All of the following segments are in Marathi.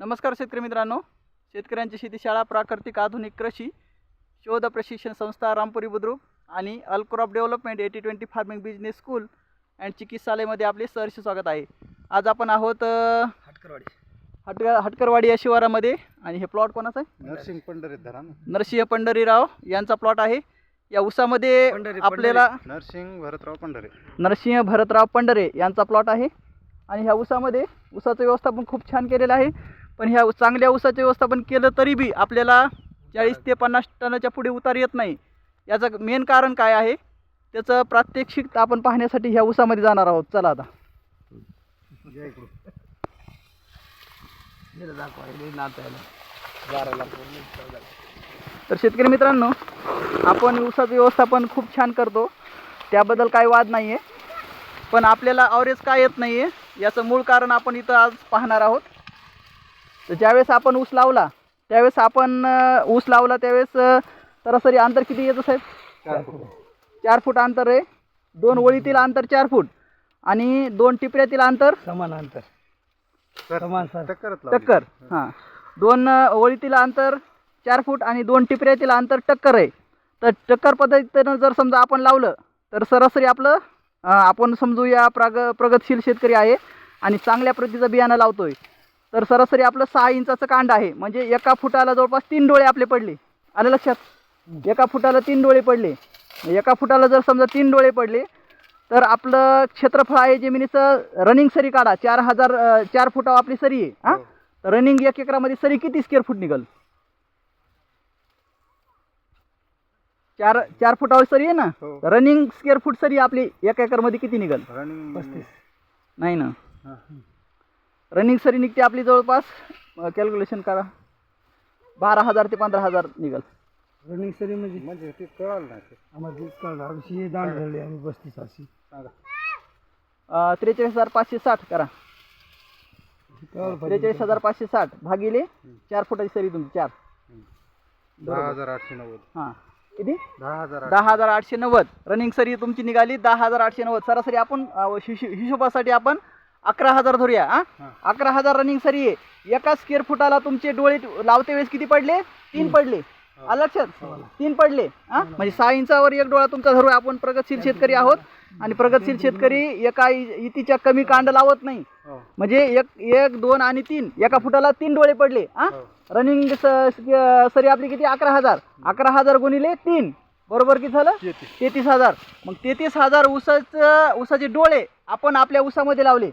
नमस्कार शेतकरी मित्रांनो. शेतकऱ्यांची शेती शाळा प्राकृतिक आधुनिक कृषी शोध प्रशिक्षण संस्था रामपुरी बुद्रुक आणि अल्क्रॉप development eighty twenty farming business school and चिकित्सालयमध्ये आपले सहर्ष स्वागत आहे. आज आपण आहोत हटकरवाडी. हटक हटकरवाडी या शिवारामध्ये आणि हे प्लॉट कोणाचा आहे? नरसिंग पंढरीत धरा ना. नरसिंह पंढरीराव यांचा प्लॉट आहे. या उसामध्ये पंढरी- आपल्याला नरसिंग भरतराव पंढरे. नरसिंह भरतराव पंढरे यांचा प्लॉट आहे. आणि ह्या ऊसामध्ये ऊसाचं व्यवस्थापन खूप छान केलेलं आहे. पण ह्या चांगल्या ऊसाचं व्यवस्थापन केलं तरी बी आपल्याला चाळीस ते पन्नास टनाच्या पुढे उतार येत नाही. याचं मेन कारण काय आहे? त्याचं प्रात्यक्षिक आपण पाहण्यासाठी ह्या ऊसामध्ये जाणार आहोत. चला आता. तर शेतकरी मित्रांनो आपण ऊसाचं व्यवस्थापन खूप छान करतो. त्याबद्दल काही वाद नाही आहे पण आपल्याला ॲव्हरेज काय येत नाही आहे याचं मूळ कारण आपण इथं आज पाहणार आहोत. तर ज्यावेळेस आपण ऊस लावला त्यावेळेस आपण ऊस लावला त्यावेळेस सरासरी अंतर किती येतं साहेब? चार फूट. चार फूट अंतर आहे. दोन ओळीतील अंतर चार फूट आणि दोन टिपऱ्यातील अंतर समान अंतर. सर. समान. टक्कर हां. दोन ओळीतील अंतर चार फूट आणि दोन टिपऱ्यातील अंतर टक्कर आहे. तर टक्कर पद्धतीनं जर समजा आपण लावलं तर सरासरी आपलं आपण समजूया प्राग प्रगतशील शेतकरी आहे आणि चांगल्या प्रतीचं बियाणं लावतोय. तर सरासरी आपलं सहा इंचाचं कांड आहे. म्हणजे एका फुटाला जवळपास तीन डोळे आपले पडले. आलं लक्षात? एका फुटाला तीन डोळे पडले. एका फुटाला जर समजा तीन डोळे पडले तर आपलं क्षेत्रफळ आहे जमिनीचं रनिंग सरी काढा. चार हजार चार फुटावर आपली सरी आहे. हां? हो. रनिंग एक एकरामध्ये सरी किती स्क्वेअर फूट निघल? चार चार फुटावर सरी आहे ना. रनिंग स्क्वेअर फूट सरी आपली एक एकरमध्ये किती निघल? रनिंग पस्तीस. नाही ना. रनिंग सरी निघते आपली जवळपास. कॅल्क्युलेशन करा. बारा हजार ते पंधरा हजार निघल. रनिंग सरी म्हणजे? म्हणजे ते कळालं नाही ते. आम्हाला तीच कळणार अशी दांड धरली आम्ही पस्तीस अशी. सांगा. अ, त्रेचाळीस हजार पाचशे साठ करा. कळलं पाहिजे. त्रेचाळीस हजार पाचशे साठ भागिले चार फुटाची सरी तुमची चार. दहा हजार आठशे नव्वद. हां. किती? दहा हजार आठशे. दहा हजार आठशे नव्वद. रनिंग सरी तुमची निघाली दहा हजार आठशे नव्वद. सरासरी आपण अ, हिशो- हिशोबासाठी आपण अकरा हजार धरूया हा? हा. अकरा हजार रनिंग सरी आहे. एका स्क्वेअर फुटाला तुमचे डोळे लावते वेळेस किती पडले? तीन पडले. आलं लक्षात? तीन पडले हा? म्हणजे सहा इंचावर एक डोळा तुमचा धरूया. आपण प्रगतशील शेतकरी आहोत आणि प्रगतशील शेतकरी एका इतीच्या कमी कांड लावत नाही. हो. म्हणजे एक एक दोन आणि तीन. एका फुटाला तीन डोळे पडले हा? हो. रनिंग सरी आपली किती? अकरा हजार. अकरा हजार गुणिले तीन. बरोबर किती झालं? तेहतीस. तेहतीस हजार. मग तेहतीस हजार ऊसाचं ऊसाचे डोळे आपण आपल्या ऊसामध्ये लावले.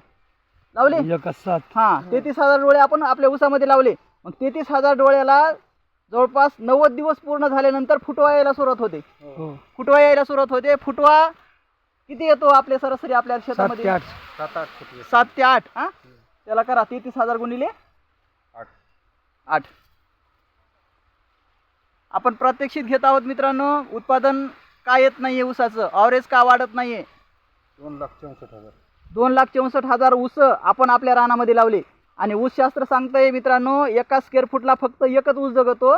लावले? सात हां तेहतीस हजार डोळे आपण आपल्या ऊसामध्ये लावले. मग तेहतीस हजार डोळ्याला जवळपास नव्वद दिवस पूर्ण झाल्यानंतर फुटवा यायला सुरुवात होते. हो. फुटवा यायला सुरुवात होते. फुटवा किती येतो आपल्या सरासरी आपल्या सात ते शेतामध्ये? आठ. सात आठ फुट सात ते आठ हां? त्याला करा तेहतीस हजार गुणिले आठ. आठ. आपण प्रात्यक्षिक घेत आहोत मित्रांनो उत्पादन का येत नाही आहे ऊसाचं? ॲव्हरेज का वाढत नाही आहे दोन लाख चौसष्ट हजार. दोन लाख चौसष्ट हजार ऊस आपण आपल्या रानामध्ये लावले. आणि ऊसशास्त्र सांगतंय मित्रांनो एका स्क्वेअर फुटला फक्त एकच ऊस जगतो.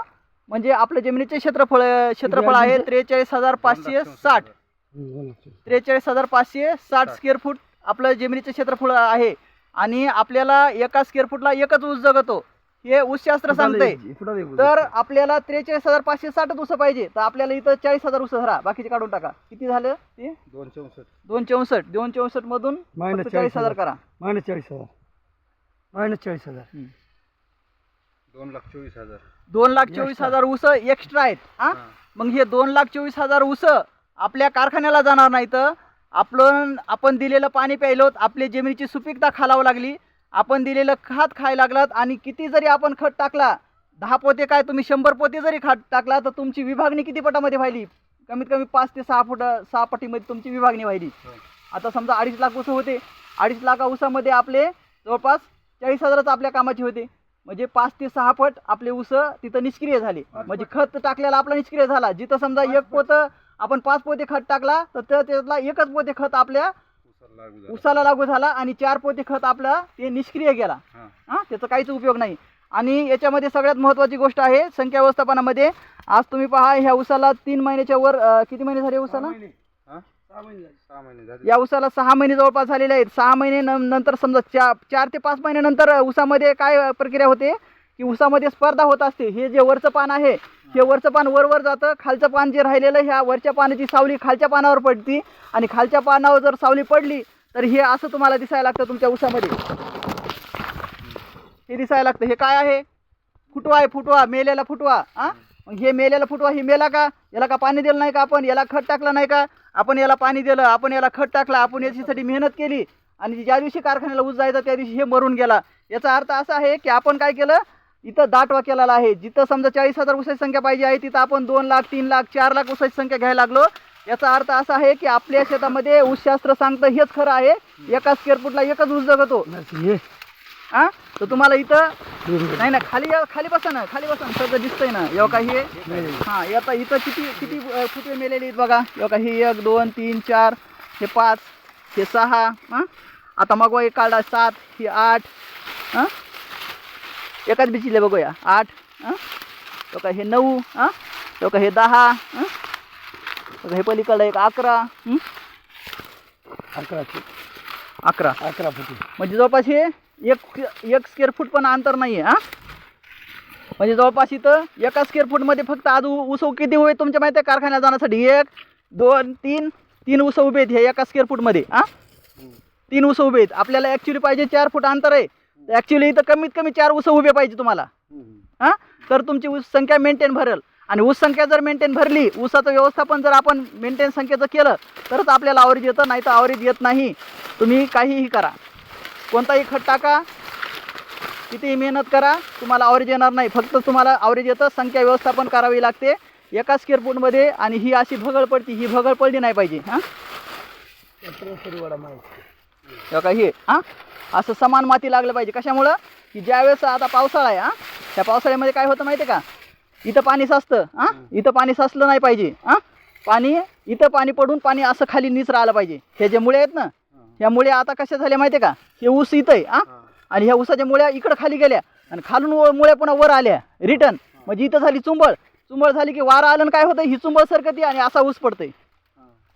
म्हणजे आपल्या जमिनीचे क्षेत्रफळ क्षेत्रफळ आहे त्रेचाळीस हजार पाचशे साठ. त्रेचाळीस हजार पाचशे साठ स्क्वेअर फूट आपलं जमिनीचे क्षेत्रफळ आहे. आणि आपल्याला एका स्क्वेअर फुटला एकच ऊस जगतो. हे ऊसशास्त्र सांगतंय. तर आपल्याला त्रेचाळीस हजार पाचशे साठच ऊस पाहिजे. तर आपल्याला इथं चाळीस हजार ऊस धरा. बाकीचे काढून टाका. किती झालं ते? दोन चौसष्ट. दोन चौसष्ट. दोन चौसष्ट मधून चाळीस हजार करा. मायनस चाळीस हजार. मायनस चाळीस हजार. दोन लाख चोवीस हजार. दोन लाख चोवीस हजार ऊस एक्स्ट्रा आहेत. हा. मग हे दोन लाख चोवीस हजार ऊस आपल्या कारखान्याला जाणार नाही तर आपण आपण दिलेलं पाणी प्यायलोत आपली जमिनीची सुपीकता खालावं लागली. आपण दिलेलं खत खायला लागलात आणि किती जरी आपण खत टाकला दहा पोते काय तुम्ही शंभर पोते जरी खत टाकला तर तुमची विभागणी किती पटामध्ये व्हायली? कमीत कमी पाच ते सहा फुट सहा पटीमध्ये तुमची विभागणी व्हायली. हो. आता समजा अडीच लाख ऊस होते. अडीच लाखा ऊसामध्ये आपले जवळपास चाळीस हजारच आपल्या कामाचे होते. म्हणजे पाच ते सहा पट आपले ऊस तिथं निष्क्रिय झाले. म्हणजे खत टाकलेला आपला निष्क्रिय झाला. जिथं समजा एक पोत आपण पाच पोते खत टाकला तर त्या- त्यातला एकच पोते खत आपल्या उसाला लागू झाला. आणि चार पोते खत आपला ते निष्क्रिय गेला. हा. त्याचा काहीच उपयोग नाही. आणि याच्यामध्ये सगळ्यात महत्त्वाची गोष्ट आहे संख्या व्यवस्थापनामध्ये आज तुम्ही पहा ह्या उसाला तीन महिन्याच्या वर किती महिने झाले उसाला? या उसाला सहा महिने जवळपास झालेले आहेत. सहा महिने नंतर समजा चार चार ते पाच महिन्यानंतर उसामध्ये काय प्रक्रिया होते? की उसामध्ये स्पर्धा होत असते. हे जे वरचं पान आहे हे वरचं पान वर वर जातं. खालचं पान जे राहिलेलं ह्या वरच्या पानाची सावली खालच्या पानावर पडती. आणि खालच्या पानावर जर सावली पडली तर हे असं तुम्हाला दिसायला लागतं तुमच्या उसामध्ये. हे दिसायला लागतं. हे काय आहे? फुटवा आहे फुटवा. मेलेला फुटवा. हा मग हे मेलेला फुटवा हे मेला का? याला का पाणी दिलं नाही का आपण? याला खत टाकलं नाही का? आपण याला पाणी दिलं आपण याला खत टाकलं आपण याच्यासाठी मेहनत केली. आणि ज्या दिवशी कारखान्याला ऊस जायचा त्या दिवशी हे मरून गेला. याचा अर्थ असा आहे की आपण काय केलं? इथं दाटवा केलेला आहे. जिथं समजा चाळीस हजार ऊसाची संख्या पाहिजे आहे तिथं आपण दोन लाख तीन लाख चार लाख ऊसाची संख्या घ्यायला लागलो. याचा अर्थ असा आहे की आपल्या शेतामध्ये ऊसशास्त्र सांगतं हेच खरं आहे. एका स्क्वेअर फुटला एकच ऊस जगतो. हे तर तुम्हाला इथं नाही. ना खाली खाली बसा ना खाली बसा ना सगळं दिसतंय ना. एवढा हे हा आता इथं किती किती अ, फुटवे मेलेले आहेत बघा. एवढा हे एक दोन तीन चार हे पाच हे सहा हां आता मग एक काढा सात हे आठ हां एकाच बिचिले बघूया. आठ हां? बघा हे नऊ हां? बघा हे दहा हां? हे पलीकडं एक अकरा? अकरा अकरा. अकरा फुटी. म्हणजे जवळपास हे एक एक स्क्वेअर फूट पण अंतर नाही आहे हां? म्हणजे जवळपास इथं एका स्क्वेअर फूटमध्ये फक्त आज उ- ऊस किती आहेत तुमच्या माहिती आहे कारखान्यात जाण्यासाठी एक दोन तीन तीन ऊस उभे आहेत हे एका स्क्वेअर फूटमध्ये हां? तीन ऊस उभे आहेत. आपल्याला ॲक्च्युली पाहिजे चार फूट अंतर आहे. ॲक्च्युली इथं कमीत कमी चार ऊस उभे पाहिजे तुम्हाला. हां? तर तुमची ऊस संख्या मेंटेन भरेल. आणि ऊस संख्या जर मेंटेन भरली ऊसाचं व्यवस्थापन जर आपण मेंटेन संख्येचं केलं तरच आपल्याला आवरेज येतं नाही तर आवरेज येत नाही. तुम्ही काहीही करा. कोणताही खत टाका. कितीही मेहनत करा तुम्हाला आवरेज येणार नाही. फक्त तुम्हाला आवरेज येतं संख्या व्यवस्थापन करावी लागते. एका स्क्वेअर फूटमध्ये आणि ही अशी भगळ पडती ही भगळ पडली नाही पाहिजे. हां? हे का हे हां? असं समान माती लागलं पाहिजे. कशामुळं? की ज्यावेळेस आता पावसाळा आहे हां? त्या पावसाळ्यामध्ये काय होतं माहिती आहे का? इथं पाणी साचतं हां? इथं पाणी साचलं नाही पाहिजे हां? पाणी इथं पाणी पडून पाणी असं खाली नीच राहिलं पाहिजे. हे जे मुळे आहेत ना ह्या मुळे आता कशा झाल्या माहिती आहे का? हे ऊस इथं आहे हां. आणि ह्या ऊसाच्या मुळ्या इकडं खाली गेल्या आणि खालून मुळ्या पुन्हा वर आल्या. रिटर्न म्हणजे इथं झाली चुंबळ. चुंबळ झाली की वारा आलं काय होतं ही चुंबळ सरकती आणि असा ऊस पडतंय.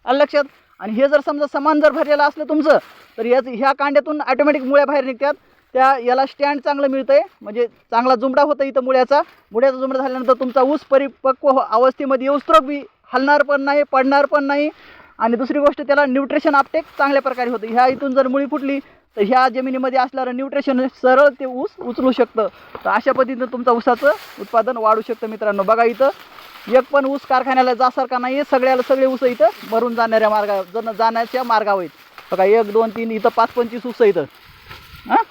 आलं लक्षात? आणि हे जर समजा समान जर भरलेलं असलं तुमचं तर याच ह्या कांड्यातून ऑटोमॅटिक मुळ्या बाहेर निघतात. त्या याला स्टँड चांगलं मिळतं आहे म्हणजे चांगला जुमडा होतं इथं मुळ्याचा. मुळ्याचा जुमडा झाल्यानंतर तुमचा ऊस परिपक्व हो- अवस्थेमध्ये येऊस्तर बी हलणार पण नाही पडणार पण नाही. आणि दुसरी गोष्ट त्याला न्यूट्रिशन अपटेक चांगल्या प्रकारे होतं. ह्या इथून जर मुळी फुटली तर ह्या जमिनीमध्ये असणारं न्यूट्रिशन सरळ ते ऊस उचलू शकतं. तर अशा पद्धतीनं तुमचं ऊसाचं उत्पादन वाढू शकतं मित्रांनो. बघा इथं एक पण ऊस कारखान्याला जासारखा नाही आहे सगळ्याला सगळे ऊस इथं मरून जाणाऱ्या मार्गा जन जाण्याच्या मार्गावर आहेत. बघा एक दोन तीन इथं पाच पंचवीस ऊस इथं हां?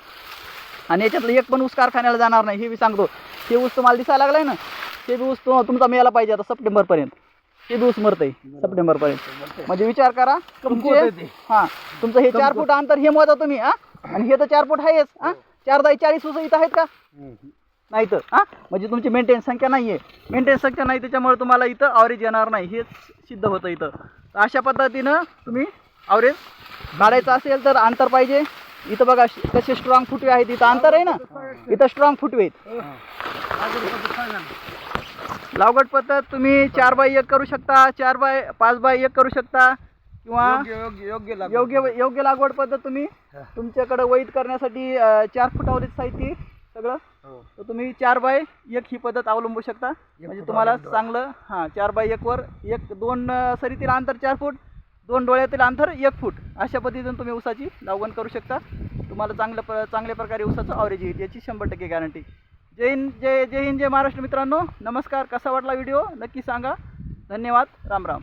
आणि याच्यातलं एक पण ऊस कारखान्याला जाणार नाही हे मी सांगतो. हे ऊस तुम्हाला दिसायला लागलाय ना ते बी ऊस तो तुमचा मिळाला पाहिजे आता सप्टेंबरपर्यंत ते बी ऊस मरतंय सप्टेंबरपर्यंत म्हणजे विचार करा तुमचे ते. हां तुमचं हे चार फूट अंतर हे मोजा तुम्ही हां? आणि हे तर चार फूट आहेच हां? चार दहा चाळीस ऊस इथं आहेत का? नाही तर हां? म्हणजे तुमची मेंटेन संख्या नाही आहे मेंटेन संख्या नाही त्याच्यामुळे तुम्हाला इथं आवरेज येणार नाही हेच सिद्ध होतं इथं. अशा पद्धतीनं तुम्ही आवरेज काढायचं असेल तर अंतर पाहिजे इथं बघा कसे स्ट्रॉंग फुटवे आहेत इथं अंतर आहे ना इथं स्ट्रॉंग फुटवे आहेत लावगड पद्धत तुम्ही चार बाय एक करू शकता चार बाय पाच बाय एक करू शकता किंवा योग्य योग्य योग्य लागवड. पद्धत तुम्ही. तुमच्याकडे वैध करण्यासाठी चार फुटावरीच साहित्य सगळं हो. तर तुम्ही चार बाय एक ही पद्धत अवलंबू शकता म्हणजे तुम्हाला. चांगलं हां चार बाय एकवर एक दोन सरीतील अंतर चार फूट दोन डोळ्यातील अंतर एक फूट. अशा पद्धतीने तुम्ही ऊसाची लागवड करू शकता. तुम्हाला चांगल्या प चांगल्या प्रकारे ऊसाचं आवरेज येईल. याची शंभर टक्के गॅरंटी जय हिंद जय जय हिंद जय महाराष्ट्र मित्रांनो. नमस्कार. कसा वाटला व्हिडिओ नक्की सांगा. धन्यवाद. राम राम.